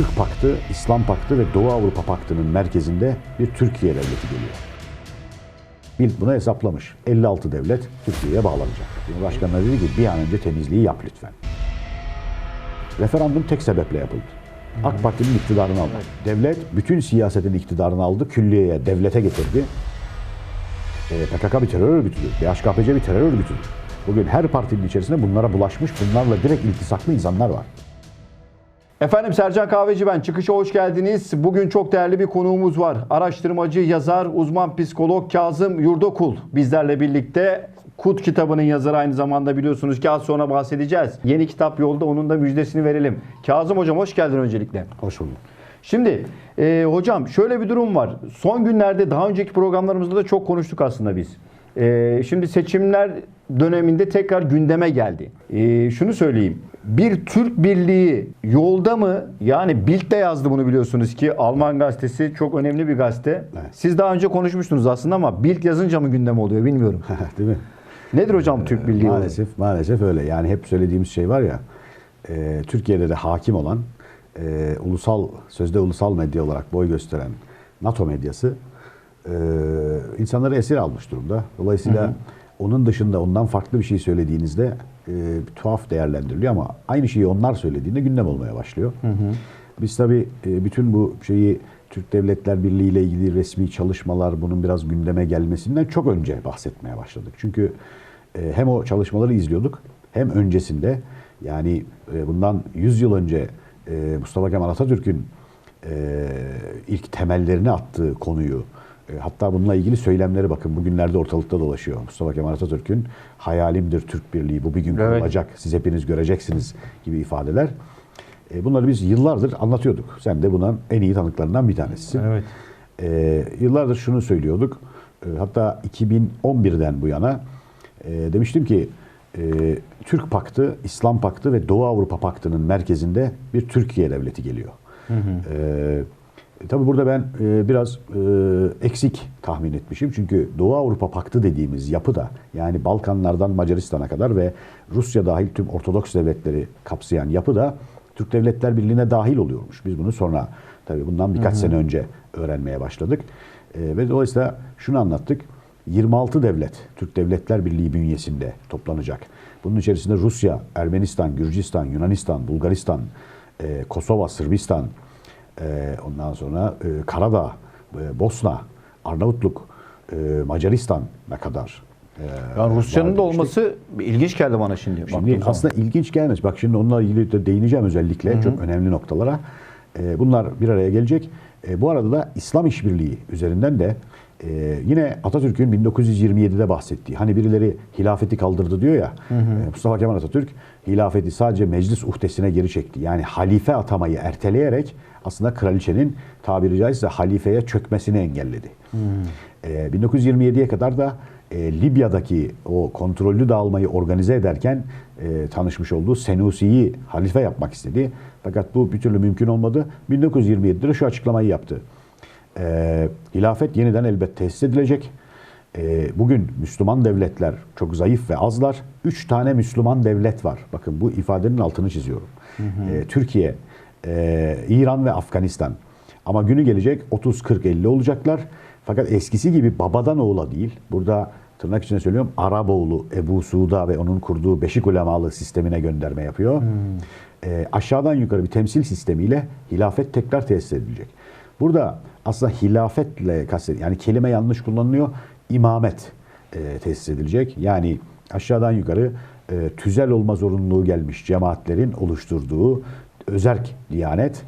Türk Paktı, İslam Paktı ve Doğu Avrupa Paktı'nın merkezinde bir Türkiye devleti geliyor. Bil bunu hesaplamış. 56 devlet Türkiye'ye bağlanacak. Cumhurbaşkanı dedi ki bir an önce temizliği yap lütfen. Referandum tek sebeple yapıldı. AK Parti'nin iktidarını aldı. Devlet bütün siyasetin iktidarını aldı, külliyeye, devlete getirdi. E, PKK bir terör örgütüdür. DHKPC bir terör örgütüdür. Bugün her partinin içerisinde bunlara bulaşmış, bunlarla direkt iltisaklı insanlar var. Efendim Sercan Kahveci ben. Çıkışa hoş geldiniz. Bugün çok değerli bir konuğumuz var. Araştırmacı, yazar, uzman psikolog Kazım Yurdakul bizlerle birlikte. Kut kitabının yazarı aynı zamanda biliyorsunuz ki az sonra bahsedeceğiz. Yeni kitap yolda onun da müjdesini verelim. Kazım hocam hoş geldin öncelikle. Hoş bulduk. Şimdi e, hocam şöyle bir durum var. Son günlerde daha önceki programlarımızda da çok konuştuk aslında biz. E, şimdi seçimler döneminde tekrar gündeme geldi. E, şunu söyleyeyim. Bir Türk Birliği yolda mı? Yani Bild de yazdı bunu biliyorsunuz ki. Alman gazetesi çok önemli bir gazete. Evet. Siz daha önce konuşmuştunuz aslında ama Bild yazınca mı gündem oluyor bilmiyorum. Değil mi? Nedir hocam Türk Birliği yolu? Maalesef, maalesef öyle. Yani hep söylediğimiz şey var ya, e, Türkiye'de de hakim olan, e, ulusal, sözde ulusal medya olarak boy gösteren NATO medyası e, insanları esir almış durumda. Dolayısıyla onun dışında ondan farklı bir şey söylediğinizde e, tuhaf değerlendiriliyor ama aynı şeyi onlar söylediğinde gündem olmaya başlıyor. Biz tabii e, bütün bu şeyi Türk Devletler Birliği ile ilgili resmi çalışmalar bunun biraz gündeme gelmesinden çok önce bahsetmeye başladık. Çünkü e, hem o çalışmaları izliyorduk hem öncesinde yani e, bundan 100 yıl önce e, Mustafa Kemal Atatürk'ün e, ilk temellerini attığı konuyu hatta bununla ilgili söylemleri bakın bugünlerde ortalıkta dolaşıyor. Mustafa Kemal Atatürk'ün hayalimdir Türk Birliği bu bir gün Evet. kurulacak siz hepiniz göreceksiniz gibi ifadeler. E, bunları biz yıllardır anlatıyorduk. Sen de bunun en iyi tanıklarından bir tanesisin. Evet. E, yıllardır şunu söylüyorduk. E, hatta 2011'den bu yana e, demiştim ki e, Türk Paktı, İslam Paktı ve Doğu Avrupa Paktı'nın merkezinde bir Türkiye devleti geliyor. E, tabii burada ben e, biraz e, eksik tahmin etmişim. Çünkü Doğu Avrupa Paktı dediğimiz yapıda yani Balkanlardan Macaristan'a kadar ve Rusya dahil tüm Ortodoks devletleri kapsayan yapıda Türk Devletler Birliği'ne dahil oluyormuş. Biz bunu sonra tabii bundan birkaç sene önce öğrenmeye başladık. E, ve dolayısıyla şunu anlattık. 26 devlet Türk Devletler Birliği bünyesinde toplanacak. Bunun içerisinde Rusya, Ermenistan, Gürcistan, Yunanistan, Bulgaristan, e, Kosova, Sırbistan, ondan sonra e, Karadağ, e, Bosna, Arnavutluk, e, Macaristan'a kadar. Yani Rusya'nın da olması ilginç geldi bana şimdi. Şimdi zaman. aslında ilginç gelmez. Bak şimdi onunla ilgili de değineceğim özellikle çok önemli noktalara. Ee, bunlar bir araya gelecek. Ee, bu arada da İslam İşbirliği üzerinden de e, yine Atatürk'ün 1927'de bahsettiği hani birileri hilafeti kaldırdı diyor ya e, Mustafa Kemal Atatürk hilafeti sadece meclis uhdesine geri çekti. Yani halife atamayı erteleyerek aslında kraliçenin tabiri caizse halifeye çökmesini engelledi. Ee, 1927'ye kadar da e, Libya'daki o kontrollü dağılmayı organize ederken e, tanışmış olduğu Senusi'yi halife yapmak istedi. Fakat bu bir türlü mümkün olmadı. 1927'de de şu açıklamayı yaptı. E, hilafet yeniden elbet tesis edilecek. E, bugün Müslüman devletler çok zayıf ve azlar. Üç tane Müslüman devlet var. Bakın bu ifadenin altını çiziyorum. E, Türkiye, e, İran ve Afganistan. Ama günü gelecek 30, 40, 50 olacaklar. Fakat eskisi gibi babadan oğula değil. Burada tırnak içinde söylüyorum Araboğlu Ebu Suud'a ve onun kurduğu Beşik ulemalı sistemine gönderme yapıyor. E, aşağıdan yukarı bir temsil sistemiyle hilafet tekrar tesis edilecek. Burada aslında hilafetle kastet yani kelime yanlış kullanılıyor. İmamet e, tesis edilecek. Yani aşağıdan yukarı e, tüzel olma zorunluluğu gelmiş cemaatlerin oluşturduğu özerk diyanet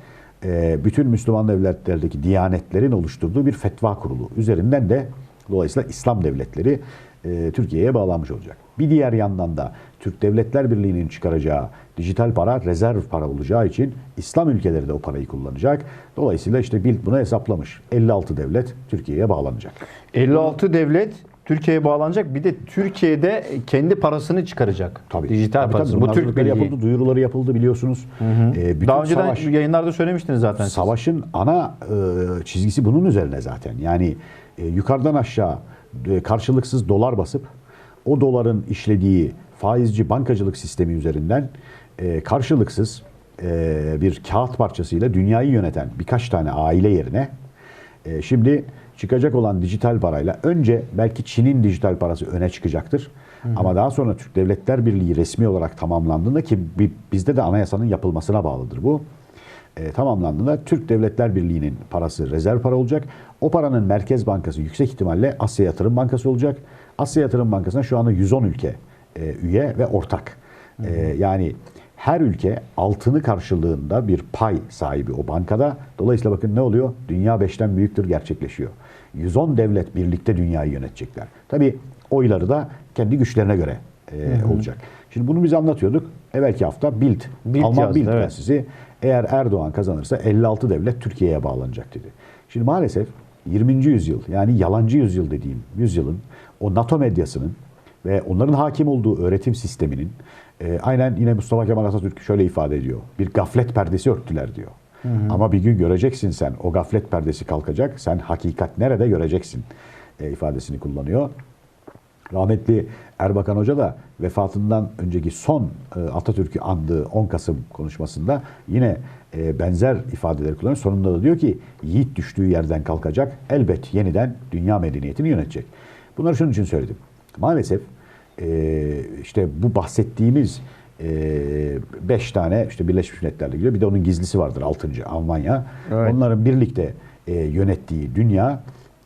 e, bütün Müslüman devletlerdeki diyanetlerin oluşturduğu bir fetva kurulu. Üzerinden de dolayısıyla İslam devletleri e, Türkiye'ye bağlanmış olacak. Bir diğer yandan da Türk Devletler Birliği'nin çıkaracağı dijital para rezerv para olacağı için İslam ülkeleri de o parayı kullanacak. Dolayısıyla işte Bild bunu hesaplamış. 56 devlet Türkiye'ye bağlanacak. 56 devlet Türkiye'ye bağlanacak. Bir de Türkiye'de kendi parasını çıkaracak. Tabii. Dijital Tabii, parasını. tabii. Bu Türk Birliği. yapıldı, duyuruları yapıldı biliyorsunuz. E, bütün Daha önceden savaş- yayınlarda söylemiştiniz zaten. siz. Savaşın ana e, çizgisi bunun üzerine zaten. Yani e, yukarıdan aşağı karşılıksız dolar basıp o doların işlediği faizci bankacılık sistemi üzerinden e, karşılıksız e, bir kağıt parçasıyla dünyayı yöneten birkaç tane aile yerine e, şimdi çıkacak olan dijital parayla önce belki Çin'in dijital parası öne çıkacaktır. Ama daha sonra Türk Devletler Birliği resmi olarak tamamlandığında ki bi- bizde de anayasanın yapılmasına bağlıdır bu. E, tamamlandığında Türk Devletler Birliği'nin parası rezerv para olacak. O paranın Merkez Bankası yüksek ihtimalle Asya Yatırım Bankası olacak. Asya Yatırım Bankası'na şu anda 110 ülke e, üye ve ortak. E, yani her ülke altını karşılığında bir pay sahibi o bankada. Dolayısıyla bakın ne oluyor? Dünya beşten büyüktür gerçekleşiyor. 110 devlet birlikte dünyayı yönetecekler. Tabii oyları da kendi güçlerine göre e, olacak. Şimdi bunu biz anlatıyorduk. Evvelki hafta Bild, Bild Alman yazdı, Bild evet. gazetesi eğer Erdoğan kazanırsa 56 devlet Türkiye'ye bağlanacak dedi. Şimdi maalesef 20. yüzyıl yani yalancı yüzyıl dediğim yüzyılın o NATO medyasının ve onların hakim olduğu öğretim sisteminin e, aynen yine Mustafa Kemal Atatürk şöyle ifade ediyor. Bir gaflet perdesi örttüler diyor. Ama bir gün göreceksin sen o gaflet perdesi kalkacak. Sen hakikat nerede göreceksin e, ifadesini kullanıyor. Rahmetli Erbakan Hoca da vefatından önceki son e, Atatürk'ü andığı 10 Kasım konuşmasında yine e, benzer ifadeleri kullanıyor. Sonunda da diyor ki yiğit düştüğü yerden kalkacak elbet yeniden dünya medeniyetini yönetecek. Bunları şunun için söyledim. Maalesef e, işte bu bahsettiğimiz 5 tane işte Birleşmiş Milletler'le gidiyor. Bir de onun gizlisi vardır 6. Almanya. Evet. Onların birlikte yönettiği dünya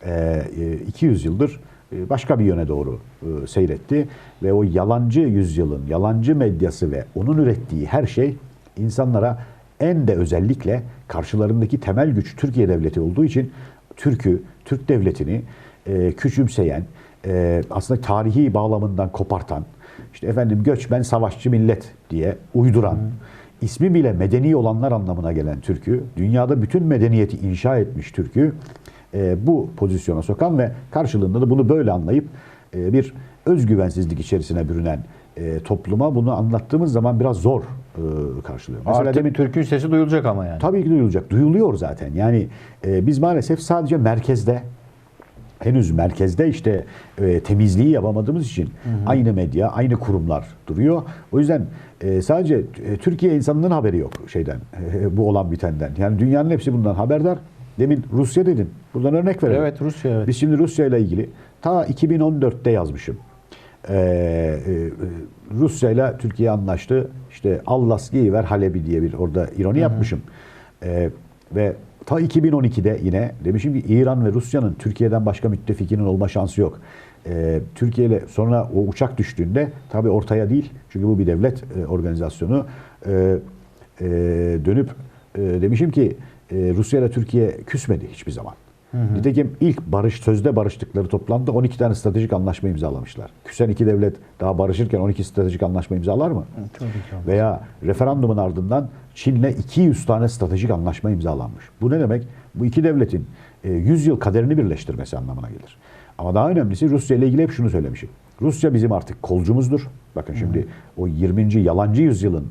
e, e, 200 yıldır başka bir yöne doğru e, seyretti. Ve o yalancı yüzyılın yalancı medyası ve onun ürettiği her şey insanlara en de özellikle karşılarındaki temel güç Türkiye devleti olduğu için Türk'ü, Türk devletini e, küçümseyen, e, aslında tarihi bağlamından kopartan, işte efendim göçmen savaşçı millet diye uyduran, ismi bile medeni olanlar anlamına gelen Türk'ü, dünyada bütün medeniyeti inşa etmiş Türk'ü e, bu pozisyona sokan ve karşılığında da bunu böyle anlayıp e, bir özgüvensizlik içerisine bürünen e, topluma bunu anlattığımız zaman biraz zor e, karşılıyor. Artık demin- Türk'ün sesi duyulacak ama yani. Tabii ki duyulacak. Duyuluyor zaten. Yani e, biz maalesef sadece merkezde henüz merkezde işte e, temizliği yapamadığımız için aynı medya, aynı kurumlar duruyor. O yüzden e, sadece e, Türkiye insanının haberi yok şeyden, e, bu olan bitenden. Yani dünyanın hepsi bundan haberdar. Demin Rusya dedin. Buradan örnek verelim. Evet, Rusya, evet. Biz şimdi Rusya ile ilgili ta 2014'te yazmışım. Ee, e, Rusya ile Türkiye anlaştı. İşte Allas ver Halebi diye bir orada ironi yapmışım. Ee, ve ta 2012'de yine demişim ki İran ve Rusya'nın Türkiye'den başka müttefikinin olma şansı yok. Ee, Türkiye ile sonra o uçak düştüğünde tabii ortaya değil çünkü bu bir devlet e, organizasyonu e, e, dönüp e, demişim ki e, Rusya ile Türkiye küsmedi hiçbir zaman. Nitekim ilk barış sözde barıştıkları toplantıda 12 tane stratejik anlaşma imzalamışlar. Küsen iki devlet daha barışırken 12 stratejik anlaşma imzalar mı? Veya referandumun ardından Çin'le 200 tane stratejik anlaşma imzalanmış. Bu ne demek? Bu iki devletin e, 100 yıl kaderini birleştirmesi anlamına gelir. Ama daha önemlisi Rusya ile ilgili hep şunu söylemişim. Rusya bizim artık kolcumuzdur. Bakın şimdi o 20. yalancı yüzyılın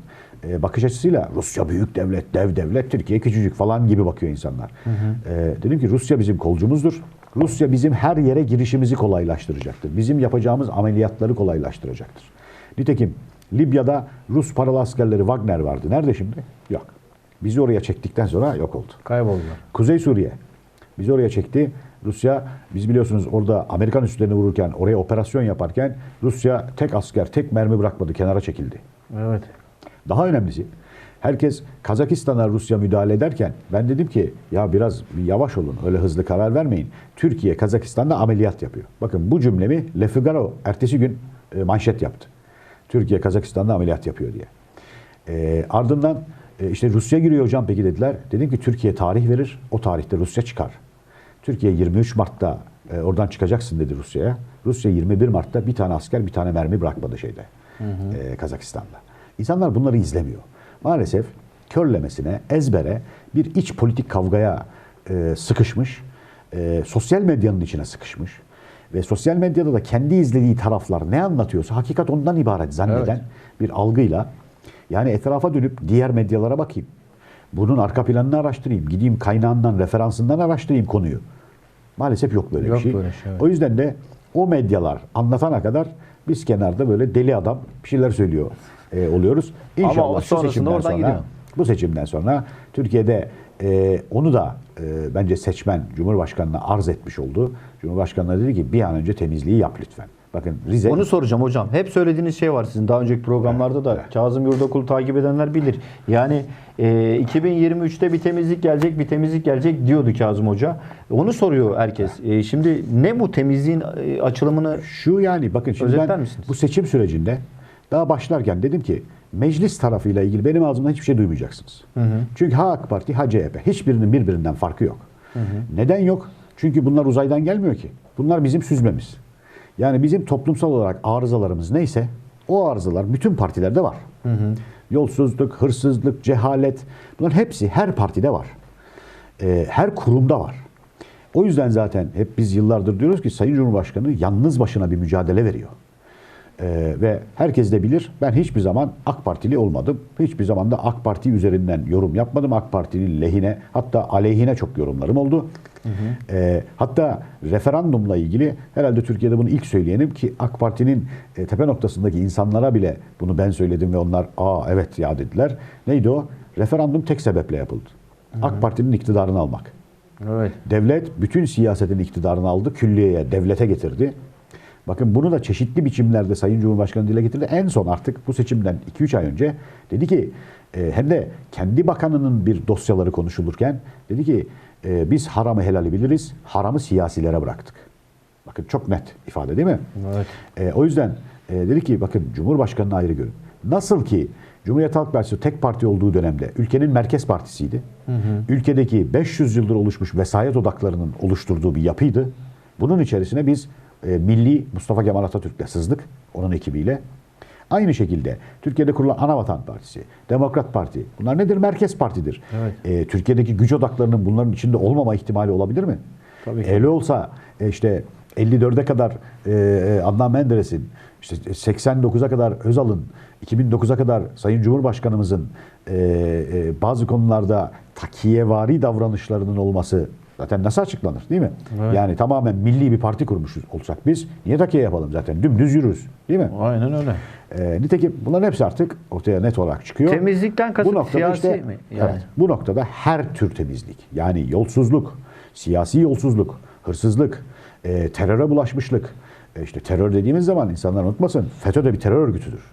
e, bakış açısıyla Rusya büyük devlet, dev devlet, Türkiye küçücük falan gibi bakıyor insanlar. E, dedim ki Rusya bizim kolcumuzdur. Rusya bizim her yere girişimizi kolaylaştıracaktır. Bizim yapacağımız ameliyatları kolaylaştıracaktır. Nitekim Libya'da Rus paralı askerleri Wagner vardı. Nerede şimdi? Yok. Bizi oraya çektikten sonra yok oldu. Kayboldular. Kuzey Suriye. Bizi oraya çekti. Rusya, biz biliyorsunuz orada Amerikan üslerini vururken, oraya operasyon yaparken Rusya tek asker, tek mermi bırakmadı, kenara çekildi. Evet. Daha önemlisi, herkes Kazakistan'a Rusya müdahale ederken ben dedim ki ya biraz yavaş olun, öyle hızlı karar vermeyin. Türkiye Kazakistan'da ameliyat yapıyor. Bakın bu cümlemi Le Figaro ertesi gün e, manşet yaptı. Türkiye Kazakistan'da ameliyat yapıyor diye. E, ardından e, işte Rusya giriyor hocam peki dediler. Dedim ki Türkiye tarih verir, o tarihte Rusya çıkar. Türkiye 23 Mart'ta e, oradan çıkacaksın dedi Rusya'ya. Rusya 21 Mart'ta bir tane asker bir tane mermi bırakmadı şeyde e, Kazakistan'da. İnsanlar bunları izlemiyor. Maalesef körlemesine, ezbere bir iç politik kavgaya e, sıkışmış, e, sosyal medyanın içine sıkışmış ve sosyal medyada da kendi izlediği taraflar ne anlatıyorsa hakikat ondan ibaret zanneden Evet. bir algıyla yani etrafa dönüp diğer medyalara bakayım. Bunun arka planını araştırayım. Gideyim kaynağından, referansından araştırayım konuyu. Maalesef yok böyle Yok bir şey. böyle şey, evet. O yüzden de o medyalar anlatana kadar biz kenarda böyle deli adam bir şeyler söylüyor e, oluyoruz. İnşallah Ama şu seçimden oradan sonra gidiyor. Bu seçimden sonra Türkiye'de e, onu da e, bence seçmen Cumhurbaşkanı'na arz etmiş oldu. Cumhurbaşkanı'na dedi ki bir an önce temizliği yap lütfen. Bakın Rize Onu soracağım hocam. Hep söylediğiniz şey var sizin daha önceki programlarda da. Kazım Yurdakul'u takip edenler bilir. Yani e, 2023'te bir temizlik gelecek, bir temizlik gelecek diyordu Kazım Hoca. Onu soruyor herkes. E, şimdi ne bu temizliğin e, açılımını Şu yani bakın şimdi ben misiniz? bu seçim sürecinde daha başlarken dedim ki meclis tarafıyla ilgili benim ağzımdan hiçbir şey duymayacaksınız. Çünkü ha AK Parti ha CHP hiçbirinin birbirinden farkı yok. Neden yok? Çünkü bunlar uzaydan gelmiyor ki. Bunlar bizim süzmemiz. Yani bizim toplumsal olarak arızalarımız neyse o arızalar bütün partilerde var. Yolsuzluk, hırsızlık, cehalet bunların hepsi her partide var. Ee, her kurumda var. O yüzden zaten hep biz yıllardır diyoruz ki Sayın Cumhurbaşkanı yalnız başına bir mücadele veriyor. Ee, ve herkes de bilir ben hiçbir zaman AK Partili olmadım. Hiçbir zaman da AK Parti üzerinden yorum yapmadım. AK Parti'nin lehine hatta aleyhine çok yorumlarım oldu. Ee, hatta referandumla ilgili herhalde Türkiye'de bunu ilk söyleyenim ki AK Parti'nin e, tepe noktasındaki insanlara bile bunu ben söyledim ve onlar aa evet ya dediler. Neydi o? Referandum tek sebeple yapıldı. AK Parti'nin iktidarını almak. Evet. Devlet bütün siyasetin iktidarını aldı, külliyeye, devlete getirdi. Bakın bunu da çeşitli biçimlerde Sayın Cumhurbaşkanı dile getirdi. En son artık bu seçimden 2-3 ay önce dedi ki e, hem de kendi bakanının bir dosyaları konuşulurken dedi ki e, biz haramı helali biliriz, haramı siyasilere bıraktık. Bakın çok net ifade değil mi? Evet. E, o yüzden e, dedi ki bakın Cumhurbaşkanı'nı ayrı görün. Nasıl ki Cumhuriyet Halk Partisi tek parti olduğu dönemde ülkenin merkez partisiydi. Ülkedeki 500 yıldır oluşmuş vesayet odaklarının oluşturduğu bir yapıydı. Bunun içerisine biz e, milli Mustafa Kemal Atatürk'le sızdık onun ekibiyle. Aynı şekilde Türkiye'de kurulan Anavatan Partisi, Demokrat Parti bunlar nedir? Merkez partidir. Evet. E, Türkiye'deki güç odaklarının bunların içinde olmama ihtimali olabilir mi? Tabii ki. Öyle olsa e, işte 54'e kadar e, Adnan Menderes'in, işte 89'a kadar Özal'ın, 2009'a kadar Sayın Cumhurbaşkanımızın e, e, bazı konularda takiyevari davranışlarının olması zaten nasıl açıklanır değil mi? Evet. Yani tamamen milli bir parti kurmuşuz olsak biz niye takiye yapalım zaten dümdüz yürürüz değil mi? Aynen öyle. E, nitekim bunların hepsi artık ortaya net olarak çıkıyor. Temizlikten kasıt bu noktada siyasi işte, mi? Yani. Evet, bu noktada her tür temizlik yani yolsuzluk, siyasi yolsuzluk, hırsızlık, e, teröre bulaşmışlık. E, işte terör dediğimiz zaman insanlar unutmasın FETÖ de bir terör örgütüdür.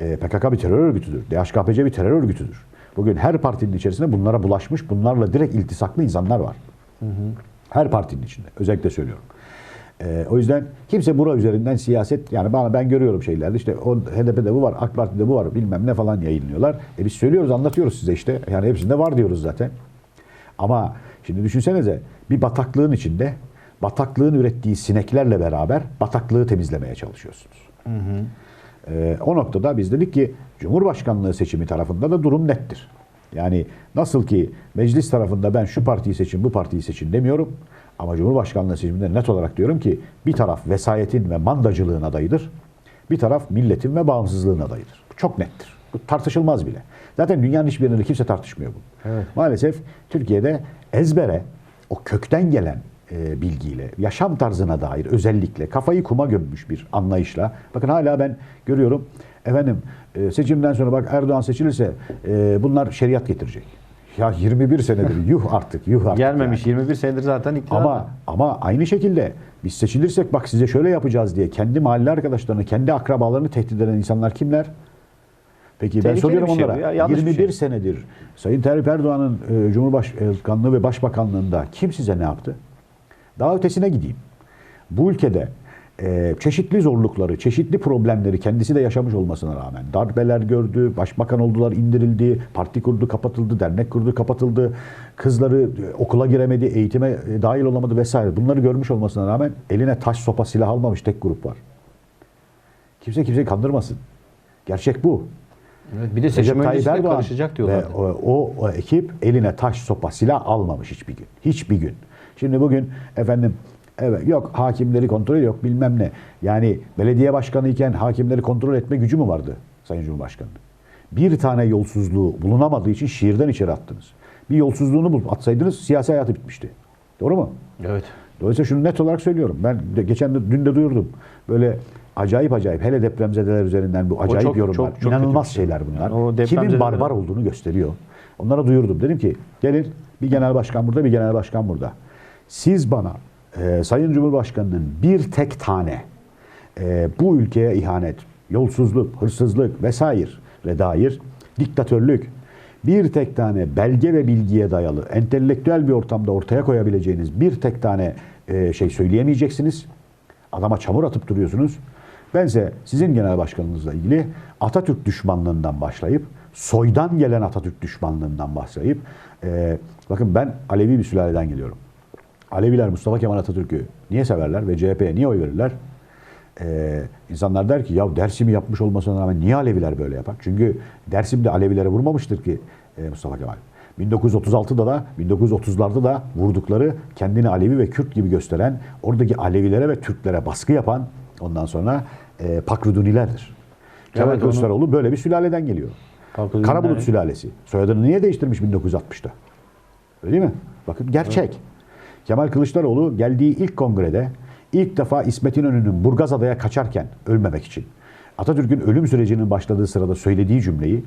E, PKK bir terör örgütüdür. DHKPC bir terör örgütüdür. Bugün her partinin içerisinde bunlara bulaşmış, bunlarla direkt iltisaklı insanlar var. Her partinin içinde. Özellikle söylüyorum. Ee, o yüzden kimse bura üzerinden siyaset yani bana ben görüyorum şeylerde işte o HDP'de bu var, AK Parti'de bu var bilmem ne falan yayınlıyorlar. E biz söylüyoruz, anlatıyoruz size işte. Yani hepsinde var diyoruz zaten. Ama şimdi düşünsenize bir bataklığın içinde bataklığın ürettiği sineklerle beraber bataklığı temizlemeye çalışıyorsunuz. Ee, o noktada biz dedik ki Cumhurbaşkanlığı seçimi tarafında da durum nettir. Yani nasıl ki meclis tarafında ben şu partiyi seçin, bu partiyi seçin demiyorum. Ama Cumhurbaşkanlığı seçiminde net olarak diyorum ki bir taraf vesayetin ve mandacılığın adayıdır. Bir taraf milletin ve bağımsızlığın adayıdır. Bu çok nettir. Bu tartışılmaz bile. Zaten dünyanın hiçbir yerinde kimse tartışmıyor bunu. Evet. Maalesef Türkiye'de ezbere o kökten gelen e, bilgiyle, yaşam tarzına dair özellikle kafayı kuma gömmüş bir anlayışla. Bakın hala ben görüyorum efendim e, seçimden sonra bak Erdoğan seçilirse e, bunlar şeriat getirecek. Ya 21 senedir yuh artık yuh artık. Gelmemiş yani. 21 senedir zaten iktidar. Ama ama aynı şekilde biz seçilirsek bak size şöyle yapacağız diye kendi mahalle arkadaşlarını, kendi akrabalarını tehdit eden insanlar kimler? Peki ben Tehlikeli soruyorum bir şey onlara. ya, yanlış bir 21 şey. senedir Sayın Tayyip Erdoğan'ın e, Cumhurbaşkanlığı ve Başbakanlığında kim size ne yaptı? Daha ötesine gideyim. Bu ülkede e, çeşitli zorlukları, çeşitli problemleri kendisi de yaşamış olmasına rağmen darbeler gördü, başbakan oldular, indirildi, parti kurdu, kapatıldı, dernek kurdu, kapatıldı, kızları e, okula giremedi, eğitime e, dahil olamadı vesaire. Bunları görmüş olmasına rağmen eline taş, sopa, silah almamış tek grup var. Kimse kimseyi kandırmasın. Gerçek bu. Evet, bir de seçim öncesinde karışacak ve diyorlar. o, o, o ekip eline taş, sopa, silah almamış hiçbir gün. Hiçbir gün. Şimdi bugün efendim evet yok hakimleri kontrol yok bilmem ne. Yani belediye başkanı iken hakimleri kontrol etme gücü mü vardı Sayın Cumhurbaşkanı? Bir tane yolsuzluğu bulunamadığı için şiirden içeri attınız. Bir yolsuzluğunu bulup atsaydınız siyasi hayatı bitmişti. Doğru mu? Evet. Dolayısıyla şunu net olarak söylüyorum. Ben de geçen de, dün de duyurdum. Böyle acayip acayip hele depremzedeler üzerinden bu acayip çok- yorumlar. çok- çok inanılmaz şey. şeyler bunlar. O Kimin barbar olduğunu gösteriyor. Onlara duyurdum. Dedim ki gelin bir genel başkan burada bir genel başkan burada. Siz bana e, Sayın Cumhurbaşkanı'nın bir tek tane e, bu ülkeye ihanet, yolsuzluk, hırsızlık vesaire dair diktatörlük bir tek tane belge ve bilgiye dayalı entelektüel bir ortamda ortaya koyabileceğiniz bir tek tane e, şey söyleyemeyeceksiniz. Adama çamur atıp duruyorsunuz. Bense sizin genel başkanınızla ilgili Atatürk düşmanlığından başlayıp soydan gelen Atatürk düşmanlığından başlayıp e, bakın ben Alevi bir sülaleden geliyorum. Aleviler Mustafa Kemal Atatürk'ü niye severler ve CHP'ye niye oy verirler? Ee, insanlar der ki ya Dersim'i yapmış olmasına rağmen niye Aleviler böyle yapar? Çünkü Dersim'de Alevilere vurmamıştır ki e, Mustafa Kemal. 1936'da da 1930'larda da vurdukları kendini Alevi ve Kürt gibi gösteren oradaki Alevilere ve Türklere baskı yapan ondan sonra e, Pakrudunilerdir. Kemal Evet, Kılıçdaroğlu böyle bir sülaleden geliyor. Pakruduniler- Karabulut sülalesi. Soyadını niye değiştirmiş 1960'ta? Öyle değil mi? Bakın gerçek. Kemal Kılıçdaroğlu geldiği ilk kongrede ilk defa İsmet İnönü'nün Burgazada'ya kaçarken ölmemek için Atatürk'ün ölüm sürecinin başladığı sırada söylediği cümleyi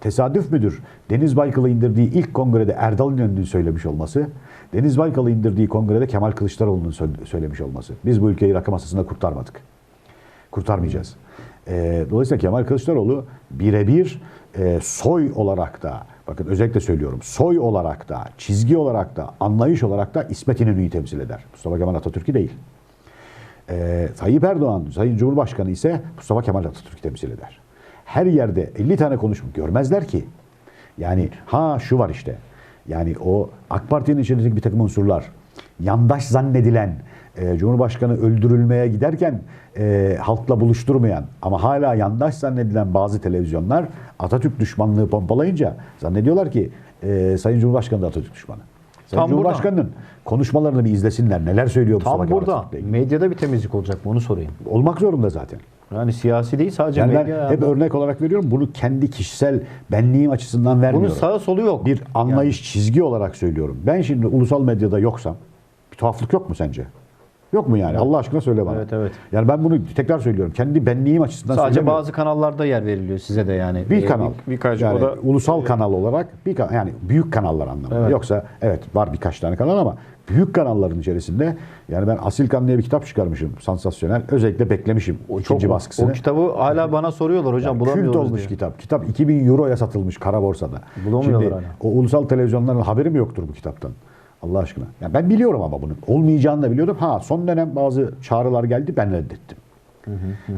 tesadüf müdür? Deniz Baykal'ı indirdiği ilk kongrede Erdal İnönü'nün söylemiş olması, Deniz Baykal'ı indirdiği kongrede Kemal Kılıçdaroğlu'nun sö- söylemiş olması. Biz bu ülkeyi rakı masasında kurtarmadık. Kurtarmayacağız. Ee, dolayısıyla Kemal Kılıçdaroğlu birebir e, soy olarak da, bakın özellikle söylüyorum, soy olarak da, çizgi olarak da, anlayış olarak da İsmet İnönü'yü temsil eder. Mustafa Kemal Atatürk'ü değil. Ee, Tayyip Erdoğan, Sayın Cumhurbaşkanı ise Mustafa Kemal Atatürk'ü temsil eder. Her yerde 50 tane konuşma görmezler ki. Yani ha şu var işte. Yani o AK Parti'nin içindeki bir takım unsurlar, yandaş zannedilen, e, Cumhurbaşkanı öldürülmeye giderken e, halkla buluşturmayan ama hala yandaş zannedilen bazı televizyonlar Atatürk düşmanlığı pompalayınca zannediyorlar ki e, Sayın Cumhurbaşkanı da Atatürk düşmanı. Sayın Tam. Cumhurbaşkanı'nın konuşmalarını bir izlesinler. Neler söylüyor Mustafa Tam Kemal burada medyada bir temizlik olacak mı onu sorayım. Olmak zorunda zaten. Yani siyasi değil sadece Yani ben medya. hep örnek olarak veriyorum. Bunu kendi kişisel benliğim açısından Bunun vermiyorum. sağı solu yok. bir anlayış, çizgi olarak söylüyorum. Ben şimdi ulusal medyada yoksam bir tuhaflık yok mu sence? Yok mu yani? Allah aşkına söyle bana. Evet, evet. Yani ben bunu tekrar söylüyorum. Kendi benliğim açısından Sadece bazı kanallarda yer veriliyor size de yani. bir Ee, kanal. bir- birkaç yani o da ulusal kanal olarak bir yani büyük kanallar anlamında. Evet. Yoksa evet var birkaç tane kanal ama büyük kanalların içerisinde yani ben Asilkan diye bir kitap çıkarmışım. Sansasyonel. Özellikle beklemişim o ikinci çok- baskısını. O kitabı hala bana soruyorlar hocam Yani bulamıyoruz Kült olmuş diye. kitap. Kitap 2000 euroya satılmış kara borsada. Bulamıyorlar Şimdi hala. o ulusal televizyonların haberi mi yoktur bu kitaptan? Allah aşkına. Yani ben biliyorum ama bunun. Olmayacağını da biliyordum. Ha son dönem bazı çağrılar geldi ben reddettim.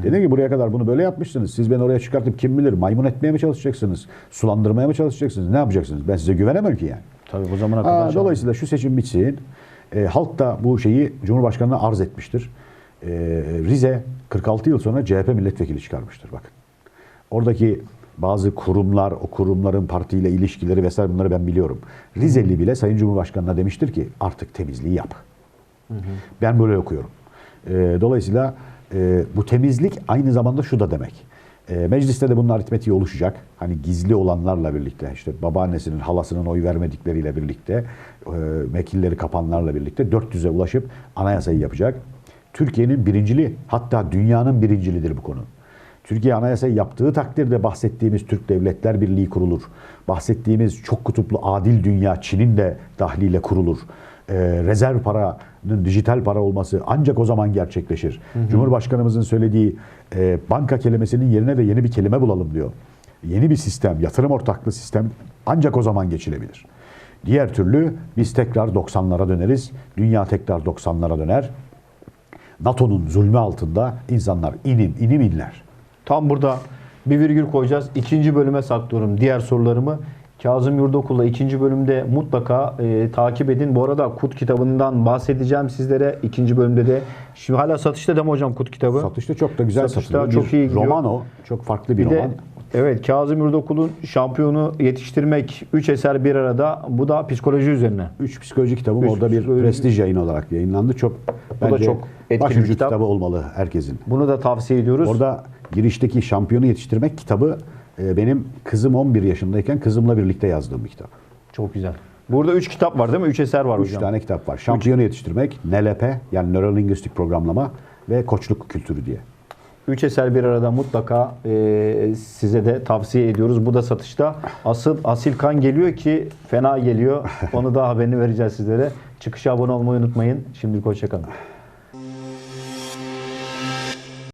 Dedim ki buraya kadar bunu böyle yapmışsınız. Siz beni oraya çıkartıp kim bilir maymun etmeye mi çalışacaksınız? Sulandırmaya mı çalışacaksınız? Ne yapacaksınız? Ben size güvenemem ki yani. Tabii bu zamana Aa, kadar. dolayısıyla şu seçim bitsin. E, halk da bu şeyi Cumhurbaşkanı'na arz etmiştir. E, Rize 46 yıl sonra CHP milletvekili çıkarmıştır bakın. Oradaki bazı kurumlar, o kurumların partiyle ilişkileri vesaire bunları ben biliyorum. Rizeli bile Sayın Cumhurbaşkanı'na demiştir ki artık temizliği yap. Ben böyle okuyorum. E, dolayısıyla e, bu temizlik aynı zamanda şu da demek. E, mecliste de bunun aritmetiği oluşacak. Hani gizli olanlarla birlikte işte babaannesinin, halasının oy vermedikleriyle birlikte, e, vekilleri kapanlarla birlikte 400'e ulaşıp anayasayı yapacak. Türkiye'nin birincili hatta dünyanın birincilidir bu konu. Türkiye anayasayı yaptığı takdirde bahsettiğimiz Türk Devletler Birliği kurulur. Bahsettiğimiz çok kutuplu adil dünya Çin'in de dahliyle kurulur. Ee, rezerv paranın dijital para olması ancak o zaman gerçekleşir. Cumhurbaşkanımızın söylediği e, banka kelimesinin yerine de yeni bir kelime bulalım diyor. Yeni bir sistem, yatırım ortaklı sistem ancak o zaman geçilebilir. Diğer türlü biz tekrar 90'lara döneriz. Dünya tekrar 90'lara döner. NATO'nun zulmü altında insanlar inim inim inler. Tam burada bir virgül koyacağız. İkinci bölüme saklıyorum diğer sorularımı. Kazım Yurdokul'la ikinci bölümde mutlaka e, takip edin. Bu arada Kut kitabından bahsedeceğim sizlere. ikinci bölümde de. Şimdi hala satışta değil mi hocam Kut kitabı? Satışta çok da güzel Satışta satılıyor. çok iyi gidiyor. Roman o. Çok farklı bir, Bir de roman. evet Kazım Yurdokul'un şampiyonu yetiştirmek 3 eser bir arada. Bu da psikoloji üzerine. Üç psikoloji kitabım Üç orada bir prestij yayın olarak yayınlandı. Çok da bence çok etkili bir kitap. kitabı olmalı herkesin. Bunu da tavsiye ediyoruz. Orada girişteki şampiyonu yetiştirmek kitabı e, benim kızım 11 yaşındayken kızımla birlikte yazdığım bir kitap. Çok güzel. Burada 3 kitap var değil mi? 3 eser var Üç hocam. tane kitap var. Şampiyonu yetiştirmek, NLP yani Nörolinguistik Programlama ve Koçluk Kültürü diye. Üç eser bir arada mutlaka e, size de tavsiye ediyoruz. Bu da satışta. Asıl Asil Kan geliyor ki fena geliyor. Onu da haberini vereceğiz sizlere. Çıkışa abone olmayı unutmayın. Şimdilik hoşçakalın.